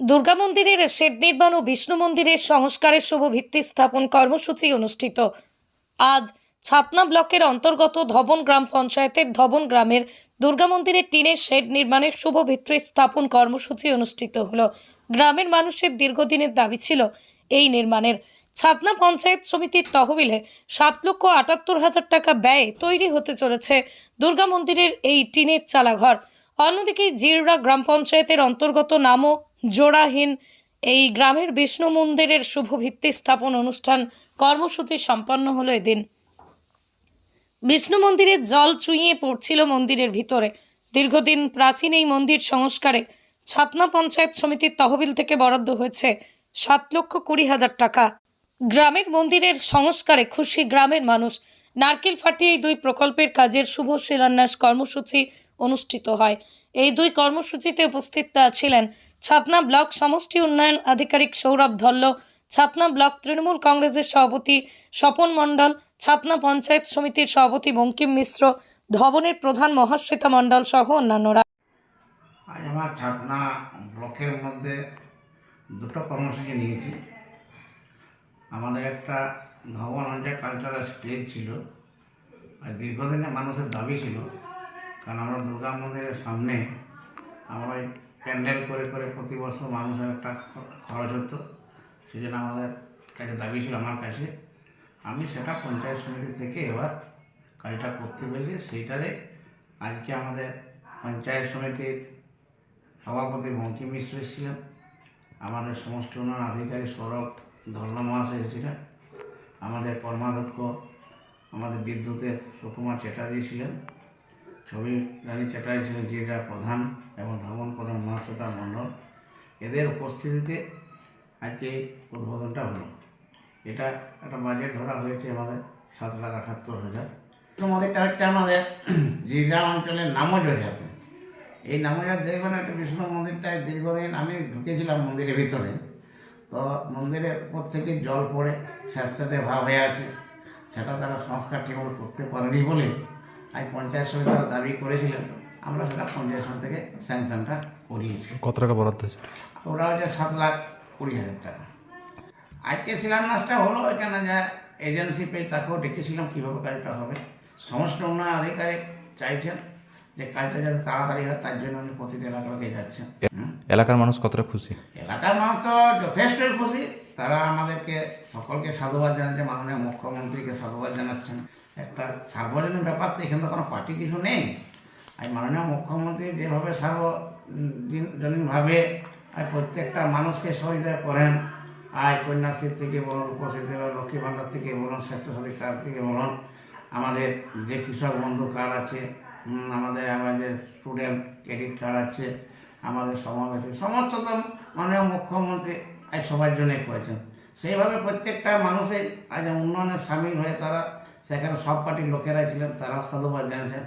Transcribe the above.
দুর্গা মন্দিরের শেড নির্মাণ ও বিষ্ণু মন্দিরের সংস্কারের শুভ ভিত্তি স্থাপন কর্মসূচি অনুষ্ঠিত। আজ ছাতনা ব্লকের অন্তর্গত ধবন গ্রাম পঞ্চায়েতের ধবন গ্রামের দুর্গা মন্দিরের টিনের শেড নির্মাণের শুভ ভিত্তি স্থাপন কর্মসূচি অনুষ্ঠিত হলো। গ্রামের মানুষের দীর্ঘদিনের দাবি ছিল এই নির্মাণের। ছাতনা পঞ্চায়েত সমিতির তহবিলে সাত লক্ষ আটাত্তর হাজার টাকা ব্যয়ে তৈরি হতে চলেছে দুর্গা মন্দিরের এই টিনের চালাঘর। অন্যদিকে জিররা গ্রাম পঞ্চায়েতের অন্তর্গত নামও জোড়াহীন। এই গ্রামের বিষ্ণু মন্দিরের শুভ ভিত্তি স্থাপন অনুষ্ঠান কর্মসূচি সম্পন্ন হলো এদিন। বিষ্ণু মন্দিরের জল চুইয়ে পড়ছিল মন্দিরের ভিতরে। দীর্ঘদিন প্রাচীন এই মন্দির সংস্কারে ছাতনা পঞ্চায়েত সমিতির তহবিল থেকে বরাদ্দ হয়েছে সাত লক্ষ কুড়ি হাজার টাকা। গ্রামের মন্দিরের সংস্কারে খুশি গ্রামের মানুষ। নারকেল ফাটিয়ে এই দুই প্রকল্পের কাজের শুভ শিলান্যাস কর্মসূচি অনুষ্ঠিত হয়। এই দুই কর্মসূচিতে উপস্থিত ছিলেন ছাতনা ব্লক সমষ্টি উন্নয়ন আধিকারিক সৌরভ ধল্ল, ছাতনা ব্লক তৃণমূল কংগ্রেসের সভাপতি স্বপন মণ্ডল, ছাতনা পঞ্চায়েত সমিতির সভাপতি বঙ্কিম মিশ্র, ধবনের প্রধান মহাশ্বেতা মণ্ডল সহ অন্যান্যরা। আজ আমার ছাতনা ব্লকের মধ্যে দুটো কর্মসূচি নিয়েছি। আমাদের একটা ধবন অঞ্চল কালচারাল স্টেজ ছিল। আর দীর্ঘদিনের মানুষের দাবি ছিল কারণ আমরা দুর্গা মন্দিরের সামনে আমরা ওই প্যান্ডেল করে করে প্রতি বছর মানুষের একটা খরচ হতো। জন্য আমাদের কাছে দাবি ছিল আমার কাছে, আমি সেটা পঞ্চায়েত সমিতি থেকে এবার কাজটা করতে পেরেছি। সেইটারে আজকে আমাদের পঞ্চায়েত সমিতির সভাপতি বঙ্কিম মিশ্র এসেছিলেন। আমাদের সমষ্টি উন্নয়ন আধিকারিক সৌরভ ধর্ম মহাশয় এসেছিলেন। আমাদের কর্মাধ্যক্ষ, আমাদের বিদ্যুতের সুকুমার চ্যাটার্জি ছিলেন। ছবি রানী চ্যাটার্জি ছিলেন জিরা প্রধান এবং ধর্মন প্রধান মহাশ্বেতা মণ্ডল। এদের উপস্থিতিতে আজকে উদ্বোধনটা হলো। এটা একটা বাজেট ধরা হয়েছে আমাদের সাত লাখ আটাত্তর হাজার। মন্দিরটা হচ্ছে আমাদের জিরা অঞ্চলের নামজরিয়াতে এই নামজার দেখবেন একটা বিষ্ণু মন্দিরটায় দীর্ঘদিন আমি ঢুকেছিলাম মন্দিরের ভিতরে। তো মন্দিরের উপর থেকে জল পড়ে স্যাঁতস্যাঁতে ভাব হয়ে আছে। সেটা তারা সংস্কার ঠিকমতো করতে পারেনি বলে আজ পঞ্চায়েত সমিতি তারা দাবি করেছিলেন আমরা সেটা পঞ্চায়েত সমিতি থেকে স্যাংশনটা করিয়েছি। কত টাকা বরাদ্দ হয়েছে? ওরা হচ্ছে সাত লাখ কুড়ি হাজার টাকা। আজকে শিলান্যাসটা হলো এখানে যা এজেন্সি পেয়ে তাকেও ডেকেছিলাম কীভাবে কাজটা হবে। সমস্ত উন্নয়ন আধিকারিক চাইছেন যে কাজটা যাতে তাড়াতাড়ি হয় তার জন্য উনি প্রতিটি এলাকাকে যাচ্ছেন। এলাকার মানুষ কতটা খুশি? এলাকার মানুষ তো যথেষ্টই খুশি। তারা আমাদেরকে সকলকে সাধুবাদ জানাচ্ছে মাননীয় মুখ্যমন্ত্রীকে সাধুবাদ জানাচ্ছেন। একটা সার্বজনীন ব্যাপার তো এখানে কোনো পার্টি কিছু নেই। আর মাননীয় মুখ্যমন্ত্রী যেভাবে সার্বজনীনভাবে আর প্রত্যেকটা মানুষকে সহযোগিতা করেন আয় কন্যাশ্রী থেকে বলুন উপস্থিতি লক্ষ্মী ভাণ্ডার থেকে বলুন স্বাস্থ্যসাথী কার্ড থেকে বলুন, আমাদের যে কৃষক বন্ধু কার্ড আছে আমাদের আমাদের স্টুডেন্ট ক্রেডিট কার্ড আছে, আমাদের সমাবেশে সমস্ত তো মাননীয় মুখ্যমন্ত্রী আজ সবার জন্যই করেছেন। সেইভাবে প্রত্যেকটা মানুষের আজ উন্নয়নে সামিল হয়ে তারা সেখানে সব পার্টির লোকেরাই ছিলেন তারাও সাধুবাদ জানিয়েছেন।